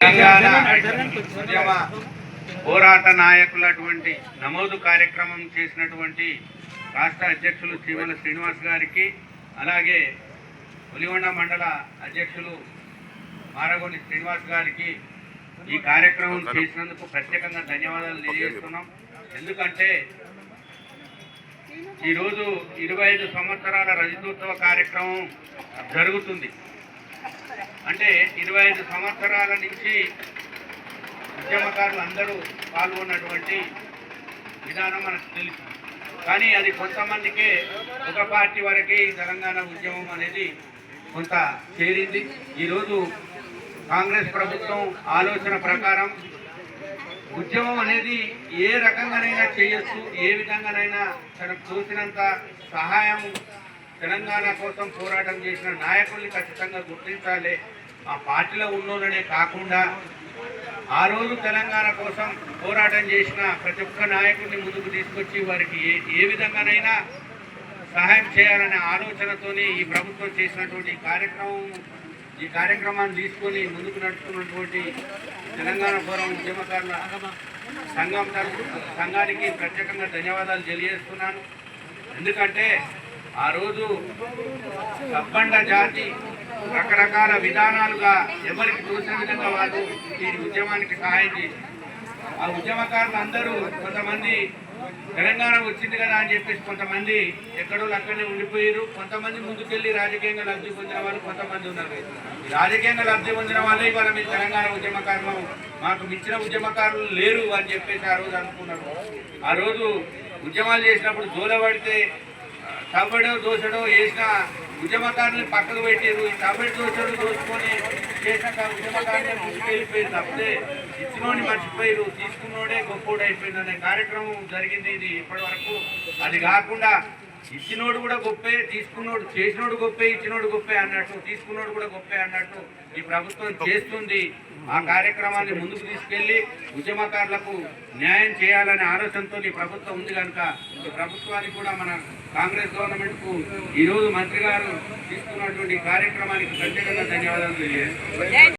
తెలంగాణ ఉద్యమ పోరాట నాయకులటువంటి నమోదు కార్యక్రమం చేసినటువంటి రాష్ట్ర అధ్యక్షులు చీవల శ్రీనివాస్ గారికి అలాగే పులిగొండ మండల అధ్యక్షులు మారగొండి శ్రీనివాస్ గారికి ఈ కార్యక్రమం చేసినందుకు ప్రత్యేకంగా ధన్యవాదాలు తెలియజేస్తున్నాం. ఎందుకంటే ఈరోజు ఇరవై ఐదు సంవత్సరాల రజతోత్సవ కార్యక్రమం జరుగుతుంది. అంటే ఇరవై ఐదు సంవత్సరాల నుంచి ఉద్యమకారులు అందరూ పాల్గొన్నటువంటి విధానం మనకు తెలుసు. కానీ అది కొంతమందికే ఒక పార్టీ వరకే ఈ తెలంగాణ ఉద్యమం అనేది కొంత చేరింది. ఈరోజు కాంగ్రెస్ ప్రభుత్వం ఆలోచన ప్రకారం ఉద్యమం అనేది ఏ రకంగానైనా చేయొచ్చు ఏ విధంగానైనా తనకు చూసినంత సహాయం తెలంగాణ కోసం పోరాటం చేసిన నాయకుల్ని ఖచ్చితంగా గుర్తించాలి. ఆ పార్టీలో ఉన్నోళ్ళనే కాకుండా ఆ రోజు తెలంగాణ కోసం పోరాటం చేసిన ప్రతి ఒక్క నాయకుడిని ముందుకు తీసుకొచ్చి వారికి ఏ ఏ విధంగానైనా సహాయం చేయాలనే ఆలోచనతోనే ఈ ప్రభుత్వం చేసినటువంటి కార్యక్రమం ఈ కార్యక్రమాన్ని తీసుకొని ముందుకు నడుపుతున్నటువంటి తెలంగాణ ఫోరం ఉద్యమకారుల సంఘం తరపు సంఘానికి ప్రత్యేకంగా ధన్యవాదాలు తెలియజేస్తున్నాను. ఎందుకంటే ఆ రోజు సబ్బండ జాతి రకరకాల విధానాలుగా ఎవరికి చూసిన విధంగా వాళ్ళు ఈ ఉద్యమానికి సహాయం చేసి ఆ ఉద్యమకారులు అందరూ కొంతమంది తెలంగాణ వచ్చింది కదా అని చెప్పేసి కొంతమంది ఎక్కడో అక్కడనే ఉండిపోయారు. కొంతమంది ముందుకెళ్ళి రాజకీయంగా లబ్ధి పొందిన వాళ్ళు కొంతమంది ఉన్నారు. రాజకీయంగా లబ్ధి పొందిన వాళ్ళే ఇవాళ మీరు తెలంగాణ ఉద్యమకారులు. మాకు మించిన ఉద్యమకారులు లేరు అని చెప్పేసి ఆ రోజు అనుకున్నారు. ఆ రోజు ఉద్యమాలు చేసినప్పుడు జోలబడితే తవ్వడో దోషడో వేసిన ఉద్యమకారుని పక్కకు పెట్టారు ఈ తవ్వడి దోషడు దోచుకొని చేసిన ఉద్యమకారుని ముందుకెళ్ళిపోయారు తప్పితే ఇచ్చినోడిని మర్చిపోయారు తీసుకున్నోడే గొప్పోడు అయిపోయింది అనే కార్యక్రమం జరిగింది. ఇది ఇప్పటి వరకు అది కాకుండా ఇచ్చినోడు కూడా గొప్పే తీసుకున్నోడు చేసినోడు గొప్పే ఇచ్చినోడు గొప్పే అన్నట్టు తీసుకున్నోడు కూడా గొప్పే అన్నట్టు ఈ ప్రభుత్వం చేస్తుంది. ఆ కార్యక్రమాన్ని ముందుకు తీసుకెళ్ళి ఉద్యమకారులకు న్యాయం చేయాలనే ఆలోచనతో ఈ ప్రభుత్వం ఉంది కనుక ఈ ప్రభుత్వానికి కూడా మన కాంగ్రెస్ గవర్నమెంట్కు ఈ రోజు మంత్రి గారు తీసుకున్నటువంటి కార్యక్రమానికి ప్రత్యేకంగా ధన్యవాదాలు తెలియజేస్తాం